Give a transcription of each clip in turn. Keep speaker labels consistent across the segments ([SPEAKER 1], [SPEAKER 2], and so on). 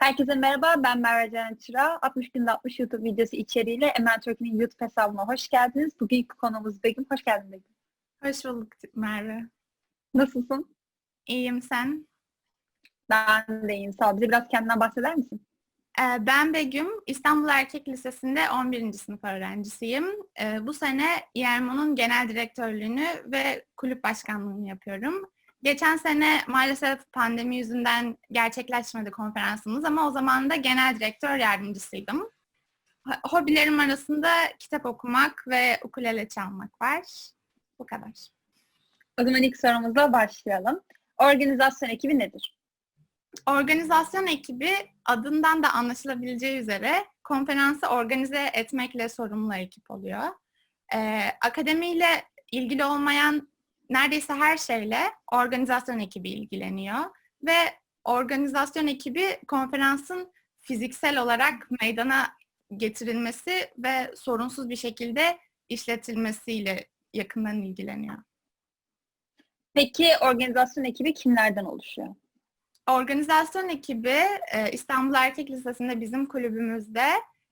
[SPEAKER 1] Herkese merhaba, ben Merve Ceren Çıra. 60 günde 60 YouTube videosu içeriğiyle Emel Türk'ün YouTube hesabına hoş geldiniz. Bugünkü konumuz Begüm. Hoş geldin Begüm.
[SPEAKER 2] Hoş bulduk Merve.
[SPEAKER 1] Nasılsın?
[SPEAKER 2] İyiyim sen?
[SPEAKER 1] Ben de iyiyim, sağ ol. Bize biraz kendinden bahseder misin?
[SPEAKER 2] Ee, Ben Begüm, İstanbul Erkek Lisesi'nde 11. sınıf öğrencisiyim. Ee, Bu sene İERMO'nun genel direktörlüğünü ve kulüp başkanlığını yapıyorum. Geçen sene maalesef pandemi yüzünden gerçekleşmedi konferansımız ama o zaman da genel direktör yardımcısıydım. Ho- Hobilerim arasında kitap okumak ve ukulele çalmak var. Bu kadar.
[SPEAKER 1] O zaman ilk sorumuzla başlayalım. Organizasyon ekibi nedir?
[SPEAKER 2] Organizasyon ekibi adından da anlaşılabileceği üzere konferansı organize etmekle sorumlu ekip oluyor. Ee, akademiyle ilgili olmayan neredeyse her şeyle organizasyon ekibi ilgileniyor ve organizasyon ekibi konferansın fiziksel olarak meydana getirilmesi ve sorunsuz bir şekilde işletilmesiyle yakından ilgileniyor.
[SPEAKER 1] Peki organizasyon ekibi kimlerden oluşuyor?
[SPEAKER 2] Organizasyon ekibi e, İstanbul Erkek Lisesi'nde bizim kulübümüzde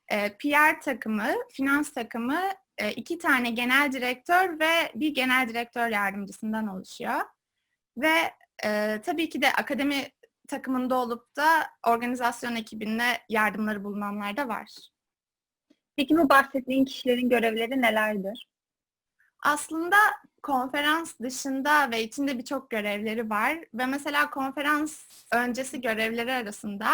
[SPEAKER 2] e, PR takımı, finans takımı, e, iki tane genel direktör ve bir genel direktör yardımcısından oluşuyor. Ve e, tabii ki de akademi takımında olup da organizasyon ekibinde yardımları bulunanlar da var.
[SPEAKER 1] Peki bu bahsettiğin kişilerin görevleri nelerdir?
[SPEAKER 2] Aslında konferans dışında ve içinde birçok görevleri var ve mesela konferans öncesi görevleri arasında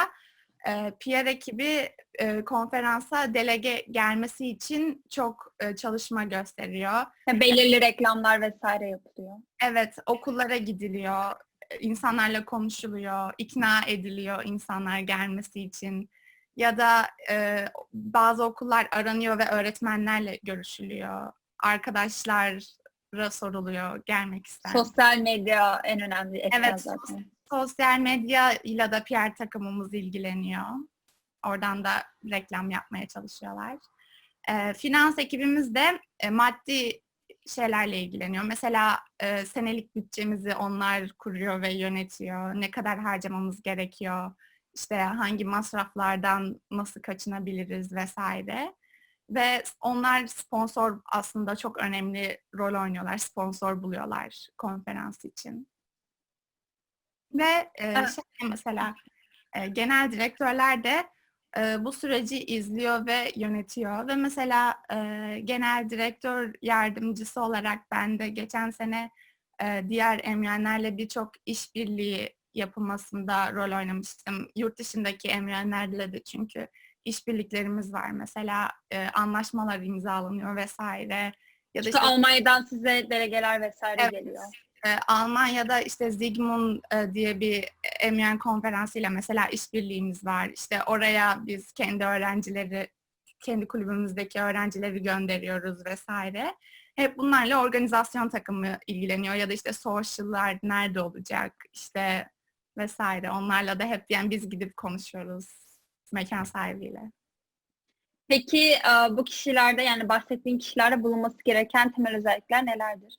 [SPEAKER 2] e, PR ekibi e, konferansa delege gelmesi için çok e, çalışma gösteriyor.
[SPEAKER 1] Belirli reklamlar vesaire yapılıyor.
[SPEAKER 2] Evet, okullara gidiliyor, insanlarla konuşuluyor, ikna ediliyor insanlar gelmesi için. Ya da e, bazı okullar aranıyor ve öğretmenlerle görüşülüyor. Arkadaşlara soruluyor gelmek ister.
[SPEAKER 1] Sosyal medya en önemli etken
[SPEAKER 2] Evet,
[SPEAKER 1] zaten.
[SPEAKER 2] Sosyal medya ile de PR takımımız ilgileniyor. Oradan da reklam yapmaya çalışıyorlar. E, finans ekibimiz de e, maddi şeylerle ilgileniyor. Mesela e, senelik bütçemizi onlar kuruyor ve yönetiyor. Ne kadar harcamamız gerekiyor, işte hangi masraflardan nasıl kaçınabiliriz vesaire. Ve onlar sponsor aslında çok önemli rol oynuyorlar. Sponsor buluyorlar konferans için. Ve e,
[SPEAKER 1] Evet.
[SPEAKER 2] şey mesela e, genel direktörler de e, bu süreci izliyor ve yönetiyor. Ve mesela e, genel direktör yardımcısı olarak ben de geçen sene e, diğer emyenlerle birçok işbirliği yapılmasında rol oynamıştım. Yurt dışındaki emyenlerle de çünkü işbirliklerimiz var. Mesela e, anlaşmalar imzalanıyor vesaire. Ya da
[SPEAKER 1] İşte
[SPEAKER 2] işte
[SPEAKER 1] Almanya'dan size delegeler vesaire
[SPEAKER 2] Evet.
[SPEAKER 1] geliyor.
[SPEAKER 2] E, Almanya'da işte Zigmund e, diye bir emyen konferansıyla mesela işbirliğimiz var. İşte oraya biz kendi öğrencileri, kendi kulübümüzdeki öğrencileri gönderiyoruz vesaire. Hep bunlarla organizasyon takımı ilgileniyor ya da işte social'lar nerede olacak işte vesaire. Onlarla da hep yani biz gidip konuşuyoruz mekan sahibiyle.
[SPEAKER 1] Peki e, bu kişilerde yani bahsettiğin kişilerde bulunması gereken temel özellikler nelerdir?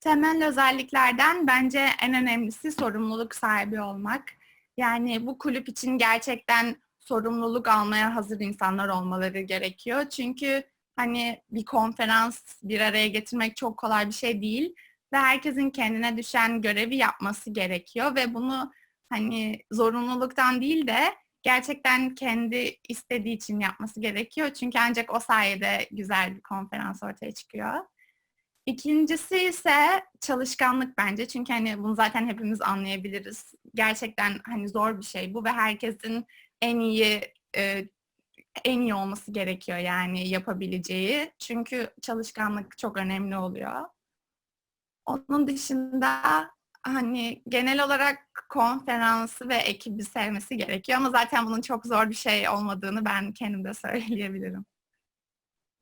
[SPEAKER 2] Temel özelliklerden bence en önemlisi sorumluluk sahibi olmak. Yani bu kulüp için gerçekten sorumluluk almaya hazır insanlar olmaları gerekiyor. Çünkü hani bir konferans bir araya getirmek çok kolay bir şey değil ve herkesin kendine düşen görevi yapması gerekiyor ve bunu hani zorunluluktan değil de gerçekten kendi istediği için yapması gerekiyor. Çünkü ancak o sayede güzel bir konferans ortaya çıkıyor. İkincisi ise çalışkanlık bence. Çünkü hani bunu zaten hepimiz anlayabiliriz. Gerçekten hani zor bir şey bu ve herkesin en iyi e, en iyi olması gerekiyor yani yapabileceği. Çünkü çalışkanlık çok önemli oluyor. Onun dışında hani genel olarak konferansı ve ekibi sevmesi gerekiyor ama zaten bunun çok zor bir şey olmadığını ben kendim de söyleyebilirim.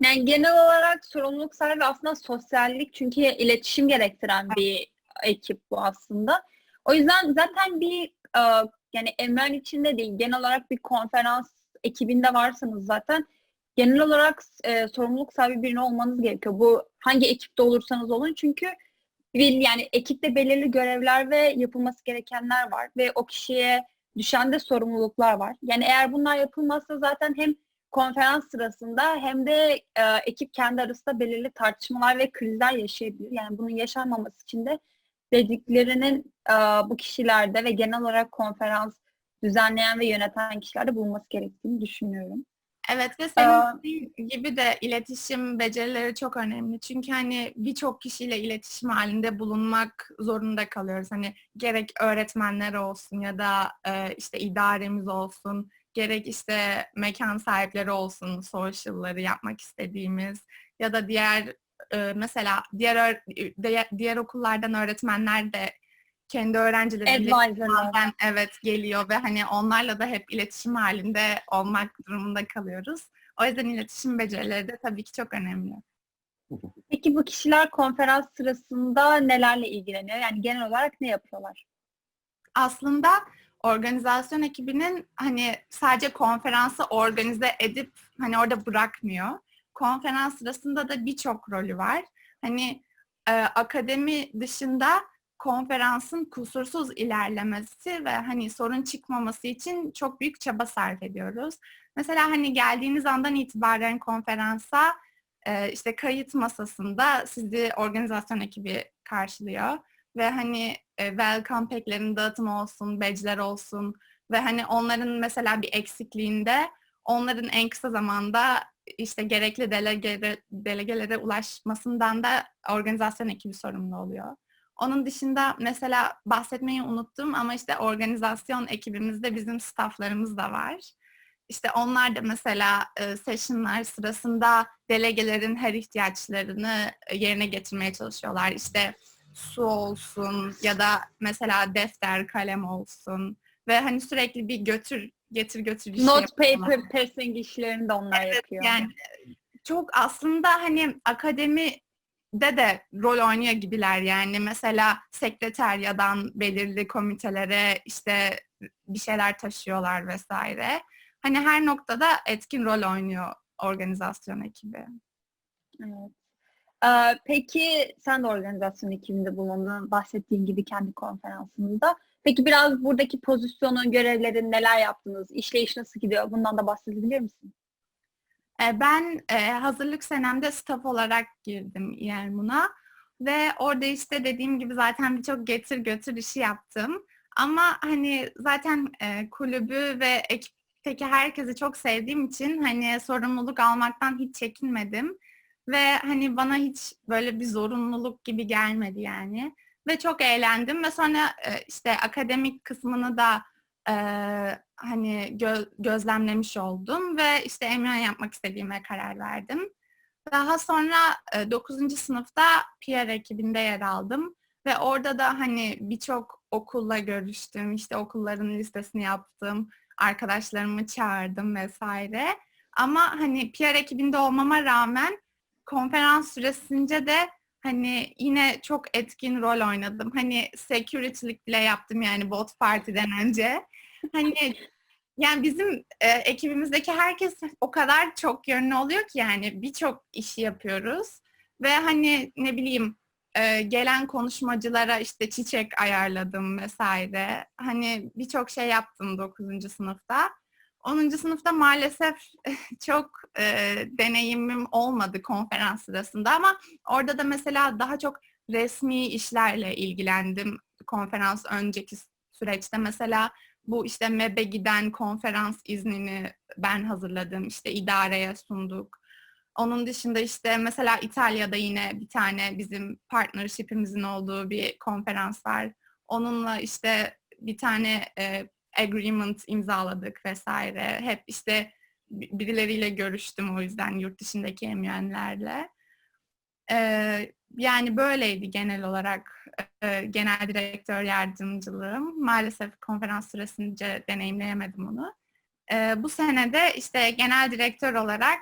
[SPEAKER 1] Yani genel olarak sorumluluk sahibi aslında sosyallik çünkü iletişim gerektiren bir ekip bu aslında. O yüzden zaten bir e, yani Emren içinde değil genel olarak bir konferans ekibinde varsanız zaten genel olarak e, sorumluluk sahibi birini olmanız gerekiyor. Bu hangi ekipte olursanız olun çünkü bir yani ekipte belirli görevler ve yapılması gerekenler var ve o kişiye düşen de sorumluluklar var. Yani eğer bunlar yapılmazsa zaten hem konferans sırasında hem de e, ekip kendi arasında belirli tartışmalar ve krizler yaşayabilir. Yani bunun yaşanmaması için de dediklerinin e, bu kişilerde ve genel olarak konferans düzenleyen ve yöneten kişilerde bulunması gerektiğini düşünüyorum.
[SPEAKER 2] Evet ve senin dediğin gibi de iletişim becerileri çok önemli. Çünkü hani birçok kişiyle iletişim halinde bulunmak zorunda kalıyoruz. Hani gerek öğretmenler olsun ya da e, işte idaremiz olsun, gerek işte mekan sahipleri olsun, social'ları yapmak istediğimiz ya da diğer e, mesela diğer diğer, diğer okullardan öğretmenler de kendi öğrencileriyle bazen evet geliyor ve hani onlarla da hep iletişim halinde olmak durumunda kalıyoruz. O yüzden iletişim becerileri de tabii ki çok önemli.
[SPEAKER 1] Peki bu kişiler konferans sırasında nelerle ilgileniyor? Yani genel olarak ne yapıyorlar?
[SPEAKER 2] Aslında organizasyon ekibinin hani sadece konferansı organize edip hani orada bırakmıyor. Konferans sırasında da birçok rolü var. Hani e, akademi dışında konferansın kusursuz ilerlemesi ve hani sorun çıkmaması için çok büyük çaba sarf ediyoruz. Mesela hani geldiğiniz andan itibaren konferansa e, işte kayıt masasında sizi organizasyon ekibi karşılıyor ve hani e, welcome pack'lerin dağıtımı olsun, badge'ler olsun ve hani onların mesela bir eksikliğinde onların en kısa zamanda işte gerekli delegere, delegelere ulaşmasından da organizasyon ekibi sorumlu oluyor. Onun dışında mesela bahsetmeyi unuttum ama işte organizasyon ekibimizde bizim stafflarımız da var. İşte onlar da mesela e, sessionlar sırasında delegelerin her ihtiyaçlarını e, yerine getirmeye çalışıyorlar. İşte su olsun ya da mesela defter, kalem olsun ve hani sürekli bir götür getir götür işi
[SPEAKER 1] Not paper passing işlerini de onlar yapıyor.
[SPEAKER 2] Yani çok aslında hani akademide de rol oynuyor gibiler yani mesela sekreteryadan belirli komitelere işte bir şeyler taşıyorlar vesaire. Hani her noktada etkin rol oynuyor organizasyon ekibi.
[SPEAKER 1] Evet. Ee, peki sen de organizasyon ekibinde bulundun, bahsettiğin gibi kendi konferansınızda. Peki biraz buradaki pozisyonun, görevlerin neler yaptınız, işleyiş nasıl gidiyor? Bundan da bahsedebilir misin?
[SPEAKER 2] E, Ben e, hazırlık senemde staff olarak girdim İELMUN'a ve orada işte dediğim gibi zaten birçok getir götür işi yaptım. Ama hani zaten e, kulübü ve ekipteki herkesi çok sevdiğim için hani sorumluluk almaktan hiç çekinmedim. Ve hani bana hiç böyle bir zorunluluk gibi gelmedi yani. Ve çok eğlendim ve sonra e, işte akademik kısmını da e, hani gö- gözlemlemiş oldum ve işte emyan yapmak istediğime karar verdim. Daha sonra e, 9. sınıfta PR ekibinde yer aldım ve orada da hani birçok okulla görüştüm, işte okulların listesini yaptım, arkadaşlarımı çağırdım vesaire. Ama hani PR ekibinde olmama rağmen konferans süresince de hani yine çok etkin rol oynadım. Hani security'lik bile yaptım yani bot partiden önce. Hani yani bizim e, ekibimizdeki herkes o kadar çok yönlü oluyor ki yani birçok işi yapıyoruz ve hani ne bileyim e, gelen konuşmacılara işte çiçek ayarladım vesaire. Hani birçok şey yaptım 9. sınıfta. 10. sınıfta maalesef çok e, deneyimim olmadı konferans sırasında ama orada da mesela daha çok resmi işlerle ilgilendim konferans önceki süreçte. Mesela bu işte MEB'e giden konferans iznini ben hazırladım. İşte idareye sunduk. Onun dışında işte mesela İtalya'da yine bir tane bizim partnership'imizin olduğu bir konferans var. Onunla işte bir tane e, agreement imzaladık vesaire. Hep işte birileriyle görüştüm o yüzden yurt dışındaki emüenlerle. Ee, yani böyleydi genel olarak e, genel direktör yardımcılığım. Maalesef konferans süresince deneyimleyemedim onu. Ee, bu senede işte genel direktör olarak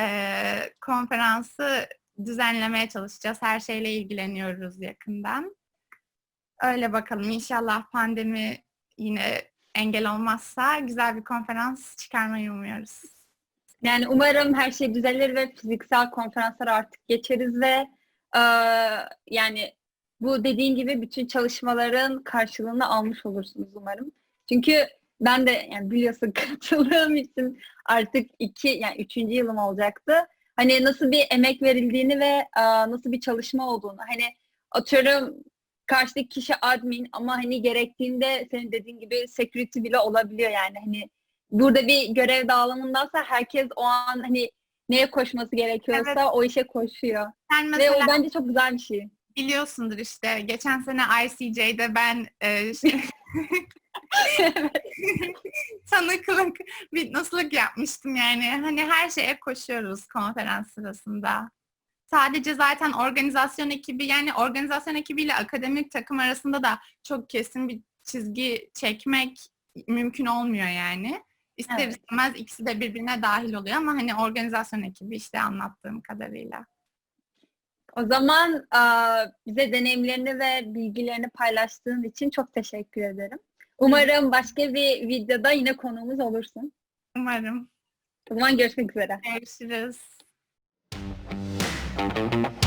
[SPEAKER 2] e, konferansı düzenlemeye çalışacağız. Her şeyle ilgileniyoruz yakından. Öyle bakalım. İnşallah pandemi yine engel olmazsa güzel bir konferans çıkarmayı umuyoruz.
[SPEAKER 1] Yani umarım her şey düzelir ve fiziksel konferanslara artık geçeriz ve e, yani bu dediğin gibi bütün çalışmaların karşılığını almış olursunuz umarım. Çünkü ben de yani biliyorsun katıldığım için artık iki yani üçüncü yılım olacaktı. Hani nasıl bir emek verildiğini ve e, nasıl bir çalışma olduğunu hani atıyorum karşıdaki kişi admin ama hani gerektiğinde senin dediğin gibi security bile olabiliyor yani hani burada bir görev dağılımındaysa herkes o an hani neye koşması gerekiyorsa
[SPEAKER 2] Evet.
[SPEAKER 1] o işe koşuyor.
[SPEAKER 2] Sen
[SPEAKER 1] Ve o
[SPEAKER 2] mesela
[SPEAKER 1] bence çok güzel bir şey.
[SPEAKER 2] biliyorsundur işte geçen sene ICJ'de ben e, şey- tanıklık, witnesslık yapmıştım yani. Hani her şeye koşuyoruz konferans sırasında. Sadece zaten organizasyon ekibi yani organizasyon ekibiyle akademik takım arasında da çok kesin bir çizgi çekmek mümkün olmuyor yani. İster
[SPEAKER 1] Evet.
[SPEAKER 2] istemez ikisi de birbirine dahil oluyor ama hani organizasyon ekibi işte anlattığım kadarıyla.
[SPEAKER 1] O zaman bize deneyimlerini ve bilgilerini paylaştığın için çok teşekkür ederim. Umarım başka bir videoda yine konuğumuz olursun.
[SPEAKER 2] Umarım.
[SPEAKER 1] O zaman görüşmek üzere.
[SPEAKER 2] Görüşürüz. Mm-hmm.